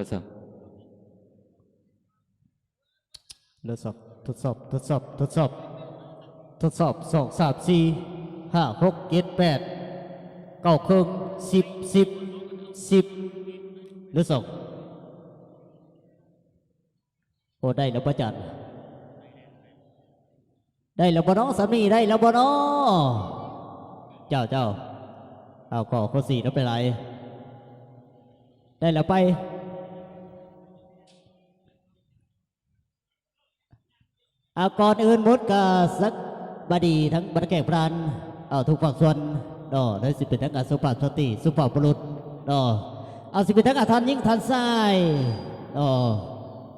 ก็สอบทดสอบทดสอบ ทดสอบ ทดสอบ ทดสอบสองสามสี่ห้าหกเจ็ดแปดเก้าครึ่งสิบสิบสิบหรือสองโอ้ได้แล้วประจันได้แล้วบ่น้อสามีได้แล้วบ่น้อเจ้าเจ้าเอาขอข้อสี่แล้วเป็นไร ได้แล้วไป ก่อนอื่นมุดกาสักบดีทั้งบรรแก่พรานเอาทุกฝั่งส่วนดอได้สิเป็นทั้งกาสุภาพสติสุภาพบุรุษดอเอาสิเป็นทั้งกาทันยิ่งทันไส้ดอ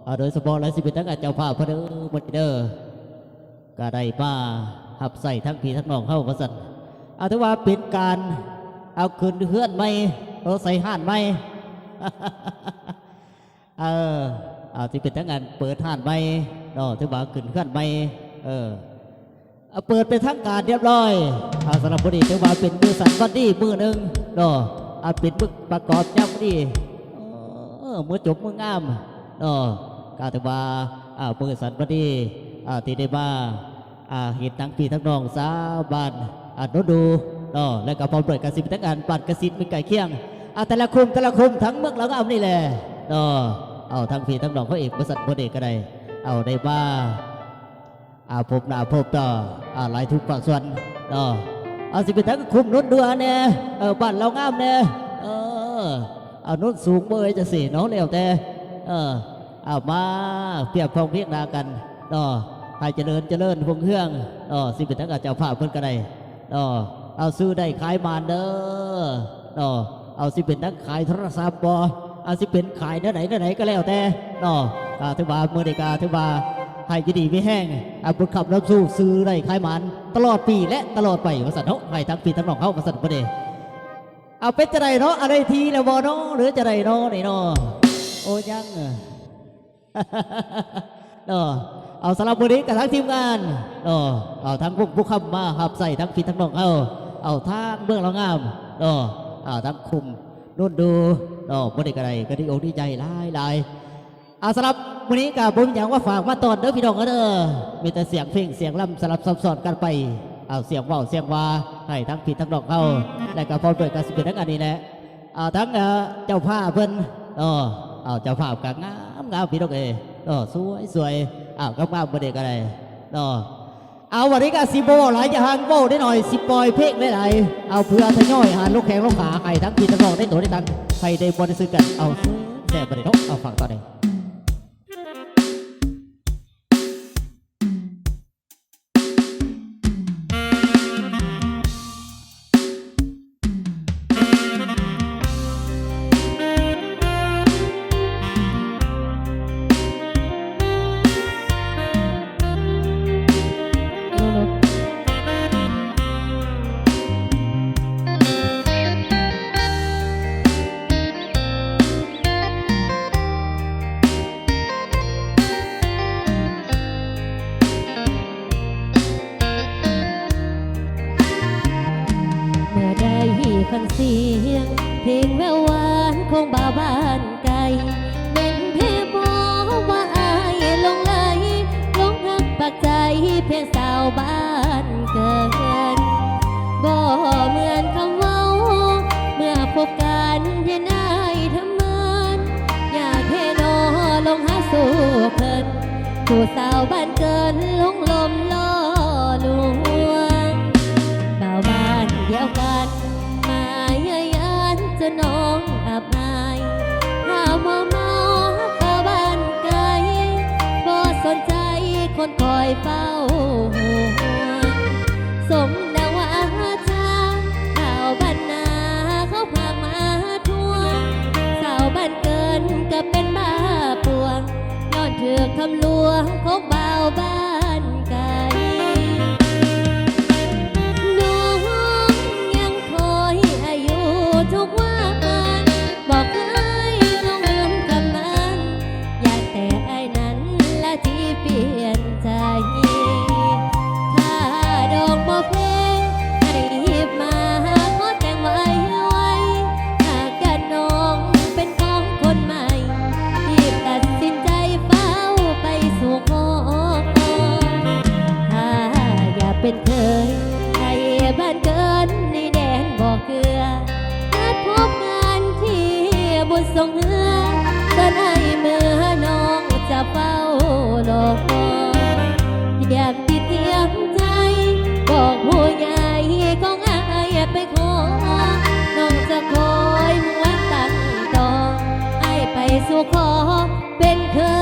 เอาโดยเฉพาะและสิเป็นทั้งกาเจ้าภาพพระเดอมดเด้อก็ได้มาหับใส่ทั้งผีทั้งน้องเข้าประสันเอาถือว่าเป็นการเอาคืนเฮือนไหมเอาใส่ห่านไหมเออเอาที่เป็นทั้งงานเปิดห้านใหม่ เนาะถือว่าขึ้นขั้นใหม่เออเอเปิดเป็นทั้งการเรียบร้อยอาสำหรับพอดีถือว่าเป็นมือสันวันดีมือหนึ่งเนาะเอาเป็นมือประกอบย่ำพอดีเออมือจบมืองามเนาะก็ถือว่าอ่ามือสันวันดีอ่าที่ได้มาอ่าเห็นทั้งพี่ทั้งน้องสาบานอ่าโนดูเนาะและก็พร้อมด้วยกสิบทั้งงานปั่นกสิบมีไก่เคียงอ่าแต่ละคุมแต่ละคุมทั้งเมืองแล้วก็เอานี่แหละเนาะเอาทั้งพี่ทั้งน้องเขาเอกบริษัทบริเอกก็ได้ เอาได้บ้าอาพบหน้าพบต่ออาหลายทุกฝั่งส่วนเนาะเอาสิเป็นทั้งคุมนุ่นเดือเนี่ยเออบ้านเรางามเนี่ยเออเอานุ่นสูงเบยจะสี่น้องเร็วแต่เออเอามาเปรียบพองเพียงนากันเนาะให้เจริญเจริญพงเครื่องเนาะสิเป็นทั้งกับเจ้าภาพเพิ่นก็ได้เนาะเอาซื้อได้ขายมานเด้อเนาะเอาสิเป็นทั้งขายโทรศัพท์บ่อาสิเป็นขายเนื้อไหนเนื้อไหนก็แล้วแต่เนาะ กาถือว่าเมื่อใดกาถือว่าให้ยินดีไม่แห้งอาบุญขับรับสู้ซื้อได้ขายมันตลอดปีและตลอดไปวสันเนาะให้ทั้งปีทั้งน้องเข้าวสันประเดเอาเป็นจะไรเนาะอะไรทีแล้วบอเนาะหรือจะไรเนาะนี่เนาะโอ้ยังเออเนาะเอาสำหรับวันนี้กับทั้งทีมงานเนาะเอาทั้งพวกผู้ขับมาหับใส่ทั้งปีทั้งน้องเอาเอาทางเบื้องเรางามเนาะเอาทั้งคุมนุ่นดูดอกบ่ได้กระไรก็ดีอกดีใจหลายหลาย อาสำหรับวันนี้กับผมอยางว่าฝากมาตอนเด้อพี่น้องก็เด้อมีแต่เสียงเพลงเสียงล่ำสลับซับซ้อนกันไป เอาเสียงว่าเสียงว่าให้ทั้งผิดทั้งดอกเข้าและก็พร้อมด้วยการสิเป็นทั้งอันนี้แหละเอาทั้งเจ้าภาพเพิ่นเออเอาเจ้าภากับงามงามพี่น้องเอเออสวยสวยเอาวก็งามบ่ได้กระไรเนาะเอาวันนี้ก็สิโบหลายอย่างโบได้หน่อยสิปอยเพลงได้หลายเอาเพื่อทะย่อยหาลูกแขงลูกขาใครทั้งพี่ทั้งน้องได้ตัวได้ตังค์ใครได้บริสุทธิ์กันเอาแซ่บไปเลยเนาะเอาฟังต่อเลย ผู้สาวบ้านเกินลงลมล่อลวงบ่าวบ้านเดียวกัน มาเย้ยยันจะน้องอับอายหามัวเมาบ่าวบ้านไกลบ่สนใจคนคอยเฝ้าห่วงสม คำลวงของบ้า ถ้าอยากเป็นเธอใทยบ้านเกินในแดนบ่อเกลือนัดพบงานที่บุญทรงเนื้อจะได้เมื่อน้องจะเฝ้ารอคอยอยากติดเตียงใจบอกหัวใหญ่ของอายไปขอน้องจะคอยมวนตั้งต่อไอไปสู่ขอเป็นเคย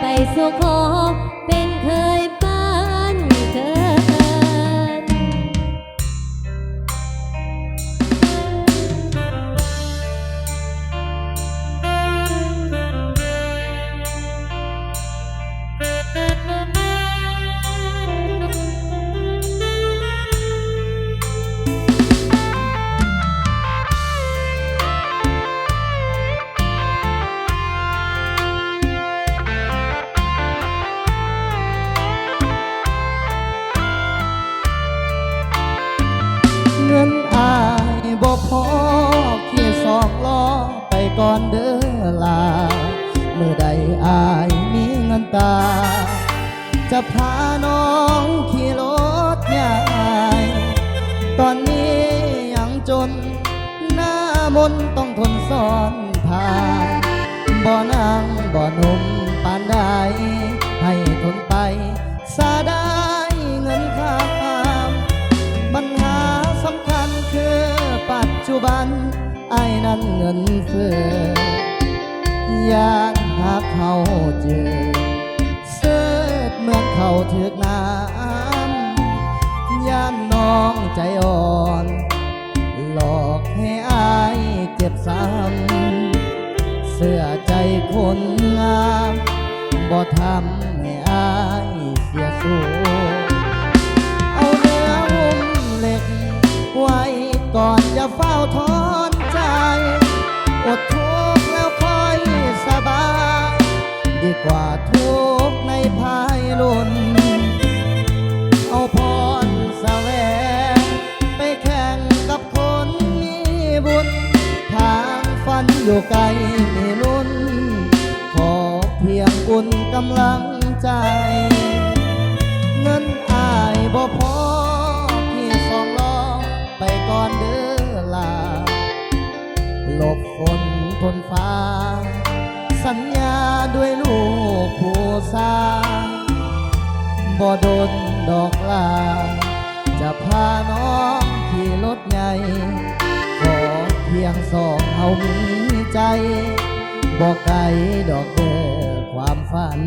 ไปสู่ขอ หนุ่มปานใดให้ทนไปสาได้เงินข้ามปัญหาสำคัญคือปัจจุบันไอ้นั้นเงินเฟือยานหากเขาเจอเสิดเหมือนเขาถึกน้ำยานน้องใจอ่อน หลอกให้อายเจ็บซ้ำเสื้อใจคน บ่ทำให้อายเสียสูเอาเนื้อหุ้มเหล็ก ไว้ก่อนจะเฝ้าทอนใจ อดทุกข์แล้วค่อยสบาย ดีกว่าทุกข์ในภายลุนเอาพรแสวงไปแข่งกับคนมีบุญ ทางฝันอยู่ไกลมีลุ้น เพียงกุณกำลังใจ เงินอายบ่พอที่สองล้อไปก่อนเด้อลาหลบฝนทนฟ้า สัญญาด้วยลูกผู้สาวบ่โดนดอกลา จะพาน้องขี่รถใหญ่ขอเพียงสองเฮามีใจ บอกไกลดอกเด้อความฝัน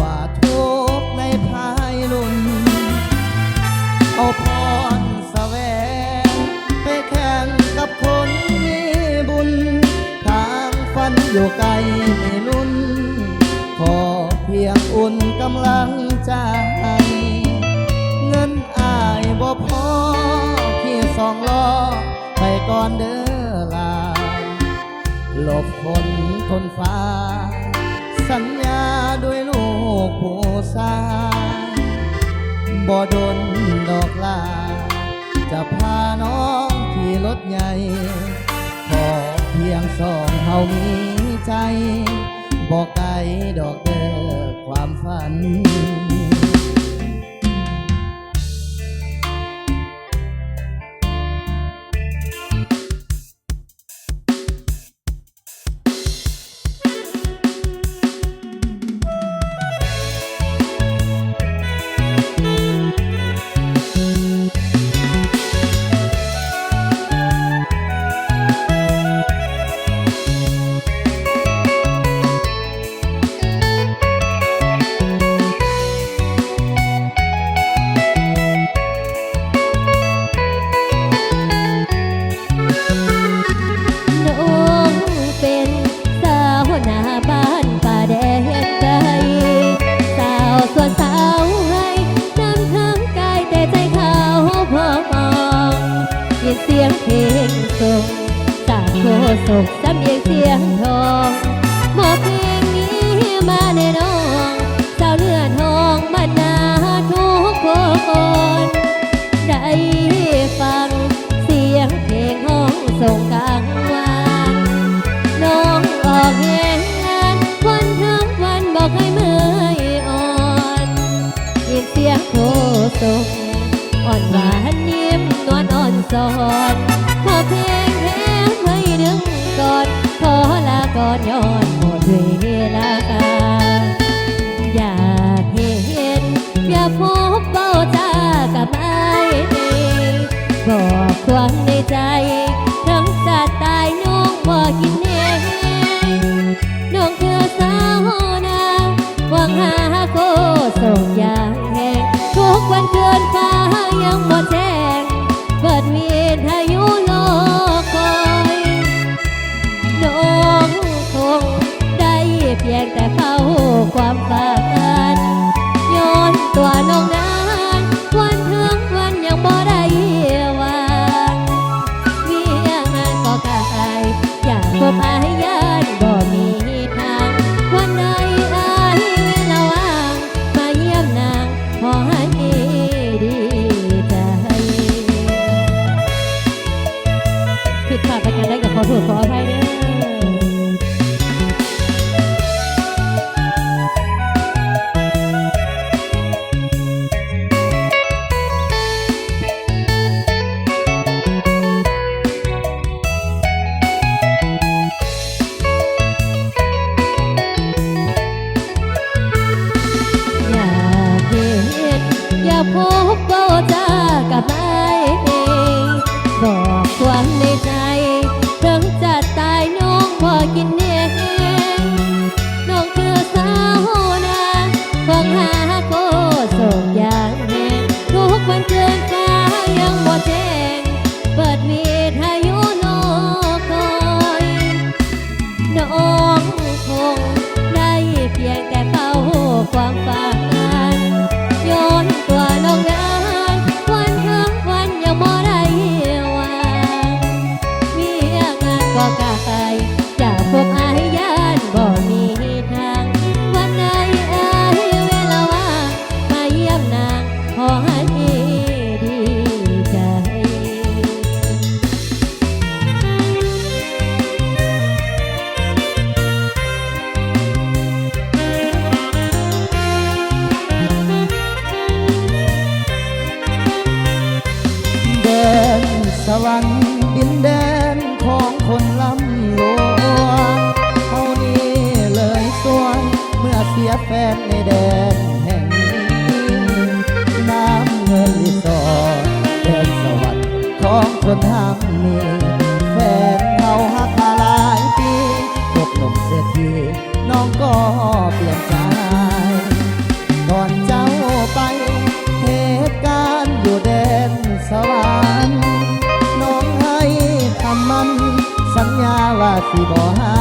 ว่าทุกในภายลุนเอาพรแสวงไปแข่งกับคนมีบุญ ทางฟันอยู่ไกลไม่ลุนพอเพียงอุ่นกำลังใจ เงินอายบ่พอขี่สองล้อไปก่อนเด้อลาหลบฝนทนฟ้า สัญญาด้วยลู กผู้สาบ่ดนดอกลา จะพาน้องขี่รถใหญ่ ขอเพียงสองเฮามีใจ บอกไกลดอกเด้อความฝัน อ่อนสอนพอเพลงแพ้ไว้ดึงก่อน ขอลาก่อนย้อนหมดเวลา อยากเห็น อย่าพบเบ้าจ้ากับไอ้บอกความในใจ 挺 สิบ่หา